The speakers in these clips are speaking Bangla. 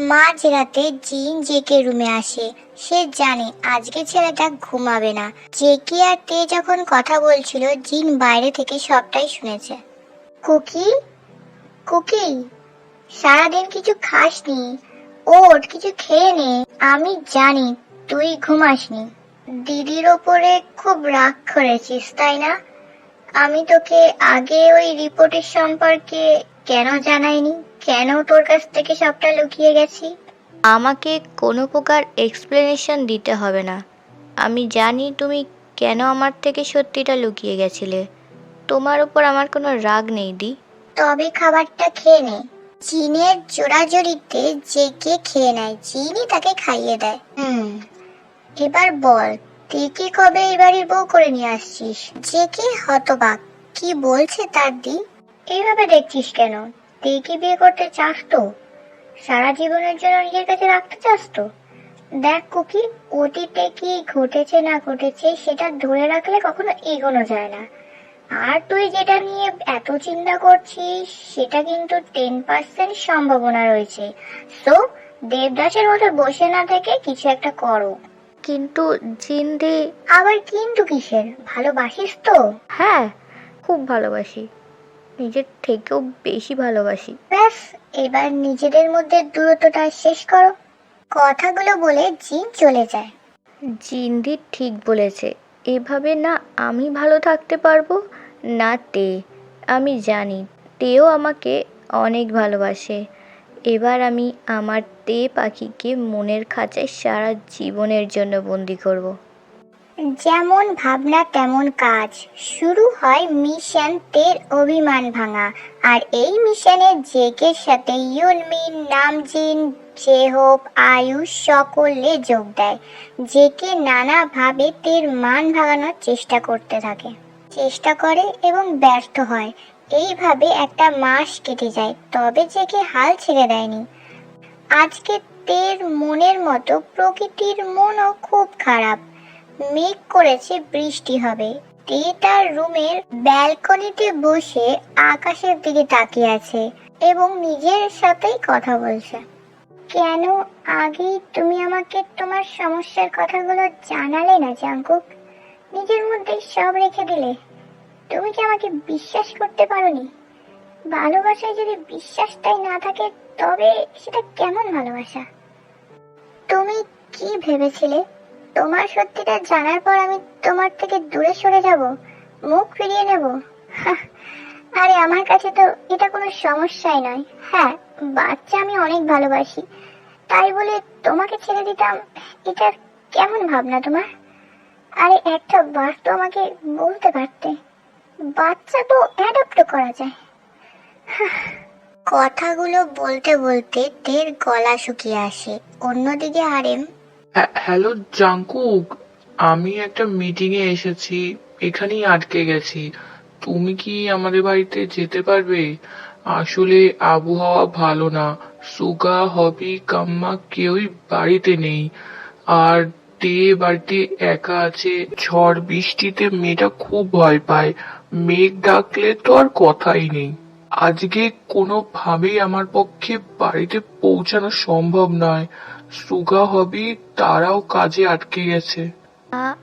মাঝরাতে জিন জেকে রুমে আসে। সে জানে আজকে ছেলেটা ঘুমাবে না। জেকে আর তে যখন কথা বলছিল, জিন বাইরে থেকে সবটাই শুনেছে। কুকি কুকি সারাদিন কিছু খাসনি? ওঠ কিছু খেয়ে নে। আমি জানি তুই ঘুমাসনি। দিদির ওপরে খুব রাগ করেছিস, তাই না? আমি তোকে আগে ওই রিপোর্টের সম্পর্কে কেন জানাইনি? কেন তোর কাছ থেকে সবটা লুকিয়ে গেছি? আমাকে কোনো প্রকার এক্সপ্লেনেশন দিতে হবে না। আমি জানি তুমি কেন আমার থেকে সত্যিটা লুকিয়ে গেছিলে। তোমার উপর আমার কোনো রাগ নেই দি। তবে খাবারটা খেয়ে নে। চিনের জোড়াজড়িতে কে খেয়ে নেয় চিনি তাকে খাইয়ে দেয়। হুম এবার বল তুই কি কবে এই বাড়ির বউ করে নিয়ে আসছিস? যে কে হতবাক কি বলছে তার দি? এইভাবে দেখছিস কেন? তুই কি বিয়ে করতে চাস তো? সারা জীবনের জন্য নিজের কাছে রাখতে চাস তো? দেখ কুকি অতীতে কি ঘটেছে না ঘটেছে সেটা ধরে রাখলে কখনো এগোনো যায় না। আর তুই যেটা নিয়ে এত চিন্তা করছিস সেটা কিন্তু টেন পার্সেন্ট সম্ভাবনা রয়েছে। সো দেবদাসের মতো বসে না থেকে কিছু একটা করো। কিন্তু জিন্দি আবার কিন্তু কিসের? ভালোবাসিস তো? হ্যাঁ খুব ভালোবাসি। নিজের থেকেও বেশি ভালোবাসি। ব্যাস এবার নিজেদের মধ্যে দূরত্বটা শেষ করো। কথাগুলো বলে জিন চলে যায়। জিন্দি ঠিক বলেছে এভাবে না আমি ভালো থাকতে পারব না তে। আমি জানি তেও আমাকে অনেক ভালোবাসে। এবার আমি আমার তে পাখিকে মনের খাঁচায় সারা জীবনের জন্য বন্দি করব। যেমন ভাবনা, তেমন কাজ। শুরু হয় মিশন তের অভিমান ভাঙা। আর এই মিশনে জেকের সাথে ইউনমিন নামজিন জেহোপ আয়ুষ সকলে যোগ দেয়। জেকে নানাভাবে তের মান ভাঙানোর চেষ্টা করতে থাকে। চেষ্টা করে এবং ব্যর্থ হয়। এইভাবে একটা মাস কেটে যায়, তবে জেকে হাল ছেড়ে দেয়নি। আজকে তের মনের মতো প্রকৃতির মনও খুব খারাপ। মেঘ করেছে বৃষ্টি হবে। তে তার রুমের ব্যালকনিতে বসে আকাশের দিকে তাকিয়ে আছে এবং নিজের সাথেই কথা বলছে। কেন আগেই তুমি আমাকে তোমার সমস্যার কথাগুলো জানালে না, জাঙ্কুক? নিজের মধ্যে সব রেখে দিলে। তুমি কি আমাকে বিশ্বাস করতে পারোনি? ভালোবাসায় যদি বিশ্বাসটাই না থাকে, তবে সেটা কেমন ভালোবাসা? তুমি কি ভেবেছিলে? তোমার সত্যিটা জানার পর আমি তোমার থেকে দূরে সরে যাব, মুখ ফিরিয়ে নেব। আরে আমার কাছে তো এটা কোনো সমস্যাই নয়। হ্যাঁ বাচ্চা আমি অনেক ভালোবাসি। তাই বলে তোমাকে ছেড়ে দিতাম, এটা কেমন ভাবনা তোমার? আরে একটা বার তো আমাকে বলতে পারতে। বাচ্চা তো অ্যাডপ্ট করা যায়। কথাগুলো বলতে বলতে তের গলা শুকিয়ে আসে। অন্যদিকে আরেম হ্যালো জাঙ্কুক আমি একটা মিটিং এ এসেছি। এখানেই আটকে গেছি। তুমি কি আমাদের বাড়িতে যেতে পারবে? আসলে আবহাওয়া ভালো না। সুগা, হবি, কাম্মা কেউই বাড়িতে নেই। আর তে বাড়িতে একা আছে। ঝড় বৃষ্টিতে মেয়েটা খুব ভয় পায়। মেঘ ডাকলে তো আর কথাই নেই। আজকে কোনোভাবেই আমার পক্ষে বাড়িতে পৌঁছানো সম্ভব নয়। সুগা হবি তারাও কাজে আটকে গেছে। আ-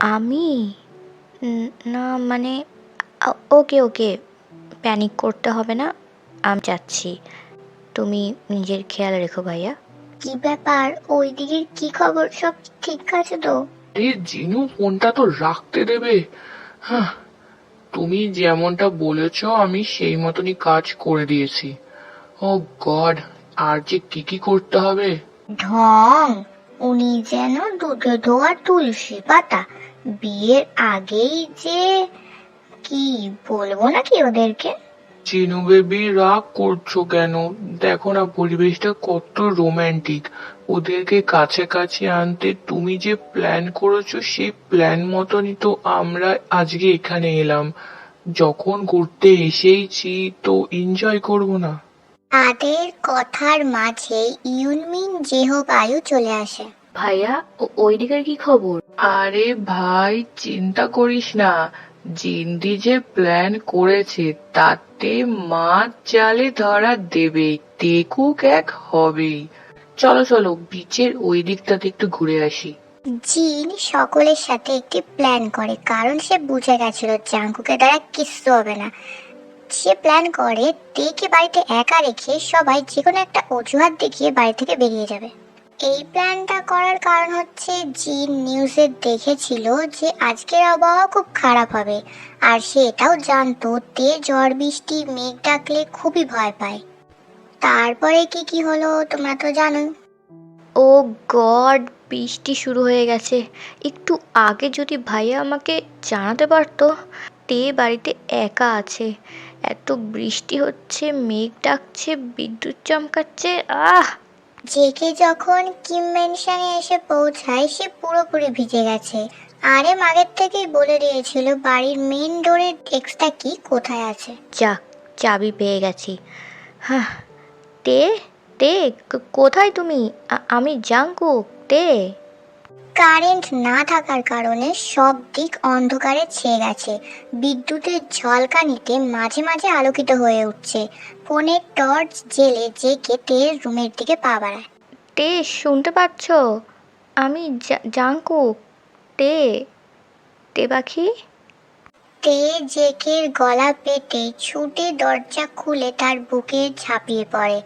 আমি? না মানে আ- ওকে ওকে প্যানিক করতে হবে না আমি যাচ্ছি। তুমি নিজের খেয়াল রেখো ভাইয়া। কি ব্যাপার? ওই দিকের কি খবর? সব ঠিক আছে তো? আরে জিনু ফোনটা তো রাখতে দেবে। হ্যাঁ তুমি যেমনটা বলেছ আমি সেই মতনই কাজ করে দিয়েছি। ও গড আর যে কি কি করতে হবে? ঢং। উনি যেন দুধে ধোয়া তুলসী পাতা। বিয়ের আগেই যে কি বলব নাকি ওদেরকে? চিনু বেবি, রাগ করছ কেন? দেখো না পরিবেশটা কত রোমান্টিক ওদেরকে কাছাকাছি আনতে তুমি যে প্ল্যান করেছ, সেই প্ল্যান মতনই তো আমরা আজকে এখানে এলাম। যখন ঘুরতে এসেইছি তো এনজয় করব না। তাদের কথার মাঝে ইউনমিন জেহ বায়ু চলে আসে। ভাইয়া ওই দিকের কি খবর? আরে ভাই চিন্তা করিস না। জিন্দি যে প্ল্যান করেছে তাতে মাছ জালে ধরা দেবে দেখুক এক হবেই। চলো চলো বিচের ওই দিকটাতে একটু ঘুরে আসি। জিন সকলের সাথে একটি প্ল্যান করে কারণ সে বুঝে গেছিল জাঙ্কুকে দ্বারা কিচ্ছু হবে না। সে প্ল্যান করে তেকে বাড়িতে একা রেখে সবাই যে কোনো একটা অজুহাত দেখিয়ে বাড়ি থেকে বেরিয়ে যাবে। এই প্ল্যানটা করার কারণ হচ্ছে জিন নিউজে দেখেছিল যে আজকের আবহাওয়া খুব খারাপ হবে। আর সে এটাও জানতো তে ঝড়, বৃষ্টি, মেঘ ডাকলে খুবই ভয় পায়। তারপরে কি কি হলো তোমরা তো জানোই। ও গড, বৃষ্টি শুরু হয়ে গেছে। একটু আগে যদি ভাইয়া আমাকে জানাতে পারতো, তে বাড়িতে একা আছে। এত বৃষ্টি হচ্ছে মেঘ ডাকছে বিদ্যুৎ চমকাচ্ছে আহ! জেকে যখন কিম মেনশনে এসে পৌঁছায় সে পুরোপুরি ভিজে গেছে। আরে আগের থেকেই বলে দিয়েছিল বাড়ির মেন ডোরের টেক্সটটা কি কোথায় আছে? যাক চাবি পেয়ে গেছি। হ্যাঁ তে তে কোথায় তুমি? আমি জাঙ্কুক তে। কারেন্ট না থাকার কারণে সব দিক অন্ধকারে ছেয়ে গেছে। বিদ্যুতের ঝলকানিতে মাঝে মাঝে আলোকিত হয়ে উঠছে। ফোনের টর্চ জেলে জেকে তের রুমের দিকে পা বাড়ায়। তে শুনতে পাচ্ছ? আমি জাঙ্কুক তে তে পাখি? তে জেকের গলা পেটে ছুটে দরজা খুলে তার বুকে ঝাঁপিয়ে পড়ে।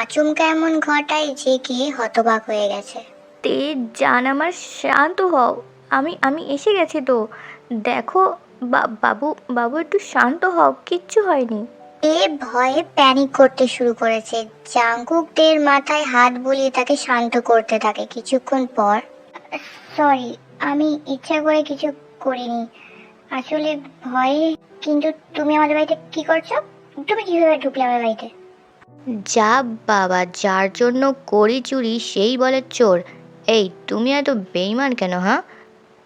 আচমকা এমন ঘটায় জেকে হতবাক হয়ে গেছে। তে জান আমার শান্ত হও। আমি আমি এসে গেছি তো। দেখো বাবু বাবু একটু শান্ত হও কিচ্ছু হয়নি। এ ভয়ে প্যানিক করতে শুরু করেছে। জাঙ্কুকদের মাথায় হাত বুলিয়ে তাকে শান্ত করতে থাকে কিছুক্ষণ পর। সরি আমি ইচ্ছা করে কিছু করিনি। আসলে ভয়ে কিন্তু তুমি আমাদের বাড়িতে কি করছ? তুমি কীভাবে ঢুকলে আমার বাড়িতে? যা বাবা যার জন্য করি চুরি সেই বলে চোর। এই, তুমি এত বেইমান কেন হ্যাঁ?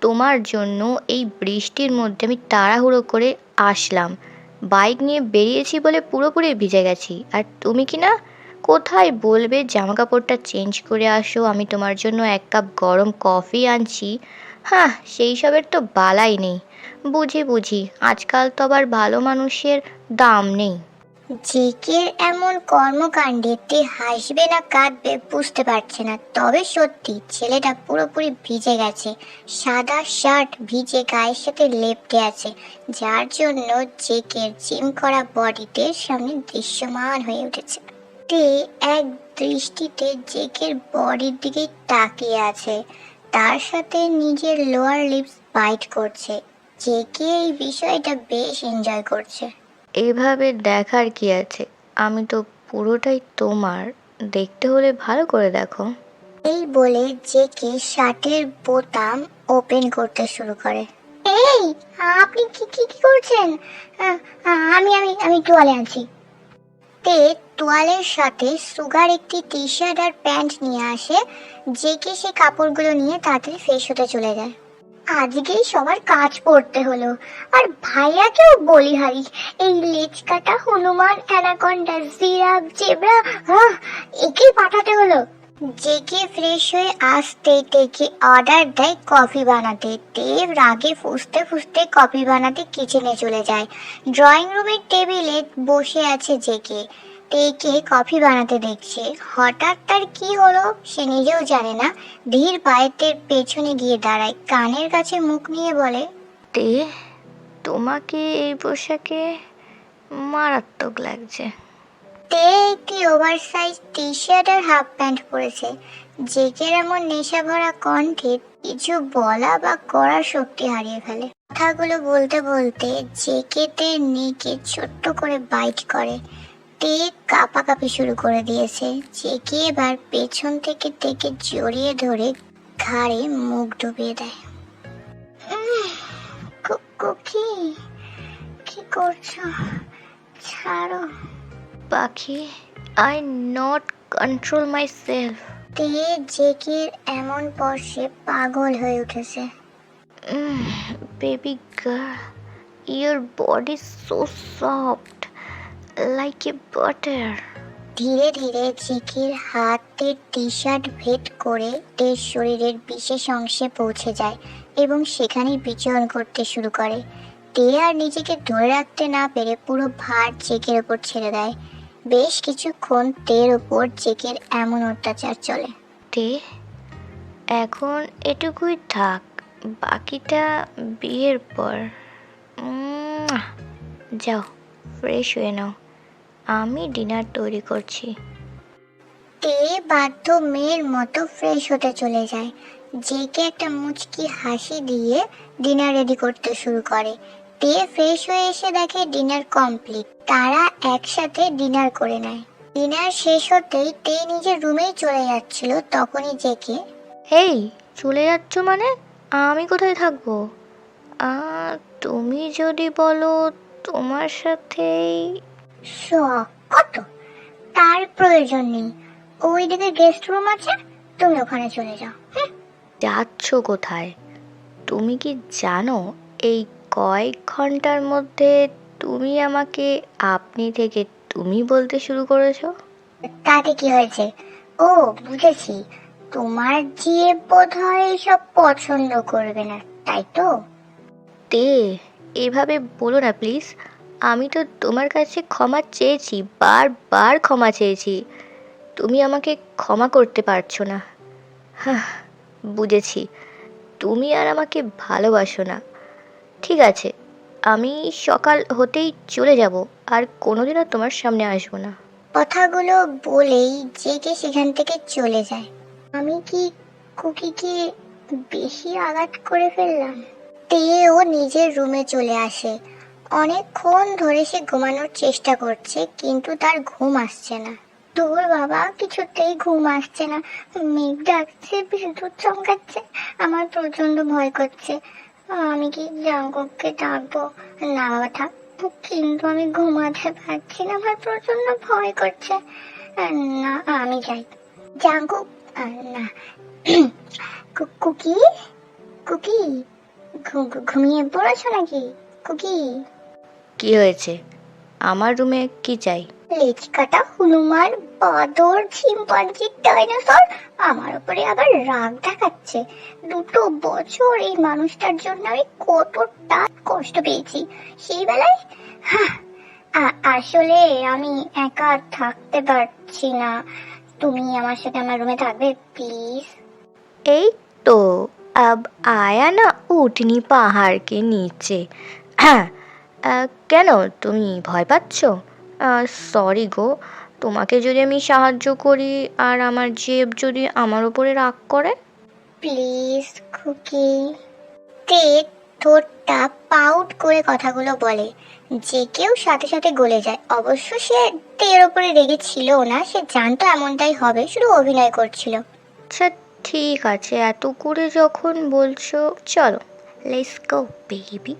তোমার জন্য এই বৃষ্টির মধ্যে আমি তাড়াহুড়ো করে আসলাম। বাইক নিয়ে বেরিয়েছি বলে পুরোপুরি ভিজে গেছি। আর তুমি কি না? কোথায় বলবে জামা কাপড়টা চেঞ্জ করে আসো, আমি তোমার জন্য এক কাপ গরম কফি আনছি। হ্যাঁ সেই সবের তো বালাই নেই। বুঝি বুঝি। আজকাল তো আবার ভালো মানুষের দাম নেই। জেকের এমন কর্মকাণ্ডে তে হাসবে না, কাঁদবে, বুঝতে পারছে না। তবে সত্যি, ছেলেটা পুরোপুরি ভিজে গেছে। সাদা শার্ট ভিজে গায়ের সাথে লেপটে আছে, যার জন্য জেকের জিম করা বডিতে সামনে দৃশ্যমান হয়ে উঠেছে। তে এক দৃষ্টিতে জেকের বডির দিকে তাকিয়ে আছে, তার সাথে নিজের লোয়ার লিপস বাইট করছে। জেকে এই বিষয়টা বেশ এনজয় করছে। এভাবে দেখার কি আছে? আমি তো পুরোটাই তোমার। দেখতে হলে ভালো করে দেখো। এই বলে জেকে শার্টের বোতাম ওপেন করতে শুরু করে। এই, আপনি কি কি কি করছেন? আমি আমি আমি তোয়ালে আনছি তে তোয়ালের সাথে সুগার একটি টি শার্ট আর প্যান্ট নিয়ে আসে। জেকে সে কাপড়গুলো নিয়ে তাড়াতাড়ি ফ্রেশ হতে চলে যায়। আজকেই সবার কাজ পড়তে হলো। আর ভাইয়াকেও বলি হারি এই লেজ কাটা হনুমান অ্যানাকন্ডা জিরাফ জেব্রা আহ, একেই পাঠাতে হলো। জেকে ফ্রেশ হয়ে আসতে টেকে অর্ডার দেয় কফি বানাতে। দেব রাগে ফুসতে ফুসতে কফি বানাতে কিচেনে চলে যায়। ড্রয়িং রুমের টেবিলে বসে আছে জেকে টেকে কফি বানাতে দেখছে। হঠাৎ তার কি হলো সে নিজেও জানে না। ধীর পায়ে তের পেছনে গিয়ে দাঁড়ায়। কানের কাছে মুখ নিয়ে বলে তে তোমাকে এই পোশাকে মারাত্মক লাগছে। তে একটি ওভারসাইজ টি শার্ট আর হাফ প্যান্ট পরেছে। জেকের এমন নেশা ভরা কণ্ঠে কিছু বলা বা করার শক্তি হারিয়ে ফেলে। কথাগুলো বলতে বলতে জেকে তে নেকে ছোট্ট করে বাইট করে। তে কাঁপাকাঁপি শুরু করে দিয়েছে। জেকে এবার পেছন থেকে তেকে জড়িয়ে ধরে ঘাড়ে মুখ ডুবিয়ে দেয়। কু- কি করছ? ছাড়ো। পাখি I not control myself তে জেকের এমন পর্ষে পাগল হয়ে উঠেছে। Baby girl your body so soft like a butter ধীরে ধীরে জেকের হাতের টি শার্ট ভেদ করে দেশ শরীরের বিশেষ অংশে পৌঁছে যায় এবং সেখানেই বিচরণ করতে শুরু করে। তে আর নিজেকে ধরে রাখতে না পেরে পুরো ভার জেকের ওপর ছেড়ে দেয়। বেশ কিছুক্ষণ তের ওপর জেকের এমন অত্যাচার চলে। তে এখন এটুকুই থাক বাকিটা বিয়ের পর। যাও ফ্রেশ হয়ে নাও। আমি ডিনার তৈরি করছি। তে বাধ্য মেয়ের মতো ফ্রেশ হতে চলে যায়। জেকে একটা মুচকি হাসি দিয়ে ডিনার রেডি করতে শুরু করে। তে ফ্রেশ হয়ে এসে দেখে ডিনার কমপ্লিট তারা একসাথে ডিনার করে নেয়। ডিনার শেষ হতেই তে নিজের রুমেই চলে যাচ্ছিল তখনই জেকে হেই চলে যাচ্ছ মানে? আমি কোথায় থাকব? তুমি যদি বলো তোমার সাথেই কত? তার প্রয়োজন নেই। ওইদিকে গেস্ট রুম আছে তুমি ওখানে চলে যাও। যাচ্ছ কোথায়? তুমি কি জানো এই কয়েক ঘণ্টার মধ্যে তুমি আমাকে আপনি থেকে তুমি বলতে শুরু করেছ? তাতে কি হয়েছে? ও বুঝেছি। তোমার যে বোধ হয় সব পছন্দ করবে না তাই তো? তে এভাবে বলো না প্লিজ। আমি তো তোমার কাছে ক্ষমা চেয়েছি বারবার ক্ষমা চেয়েছি। তুমি আমাকে ক্ষমা করতে পারছ না। হাহ, বুঝেছি। তুমি আর আমাকে ভালোবাসো না। ঠিক আছে আমি সকাল হতেই চলে যাব আর কোনোদিনও তোমার সামনে আসব না। কথাগুলো বলেই জেগে সেখান থেকে চলে যায়। আমি কি কুকিকে বেশি আঘাত করে ফেললাম? তেও নিজের রুমে চলে আসে। অনেকক্ষণ ধরে সে ঘুমানোর চেষ্টা করছে, কিন্তু তার ঘুম আসছে না। তোর বাবা, কিছুতেই ঘুম আসছে না। মেঘ ডাকছে, বিদ্যুৎ চমকাচ্ছে, আমার প্রচণ্ড ভয় করছে। আমি কি জাঙ্গককে ডাকবো? না বাবা কিন্তু আমি ঘুমাতে পারছি না, আমার প্রচণ্ড ভয় করছে। না, আমি যাই। জাঙ্কুক না। কুকি? কুকি? ঘুমিয়ে পড়েছো নাকি? কুকি? কি হয়েছে আমার রুমে কি চাই লেজ কাটা হনুমান বাদর চিম্পাঞ্জি ডাইনোসর আমার উপরে আবার রাগ দেখাচ্ছে দুটো বছর এই মানুষটার জন্য আমি কতটা কষ্ট পেয়েছি সেই বেলায় হাহ, আ- আসলে আমি একা থাকতে পারছি না তুমি আমার সাথে আমার রুমে থাকবে প্লিজ এই তো अब आया ना উটনি পাহাড়কে নিচে হ্যাঁ আহ, কেন তুমি ভয় পাচ্ছ? সরি গো তোমাকে যদি আমি সাহায্য করি আর আমার জেব যদি আমার উপরে রাগ করে? প্লিজ খুকি। তে ঠোঁটটা পাউট করে কথাগুলো বলে। যে কেউ সাথে সাথে গলে যায়। অবশ্য সে তের ওপরে রেগে ছিল না সে জানতো এমনটাই হবে শুধু অভিনয় করছিল। আচ্ছা ঠিক আছে এত করে যখন বলছো চলো লেটস গো বেবি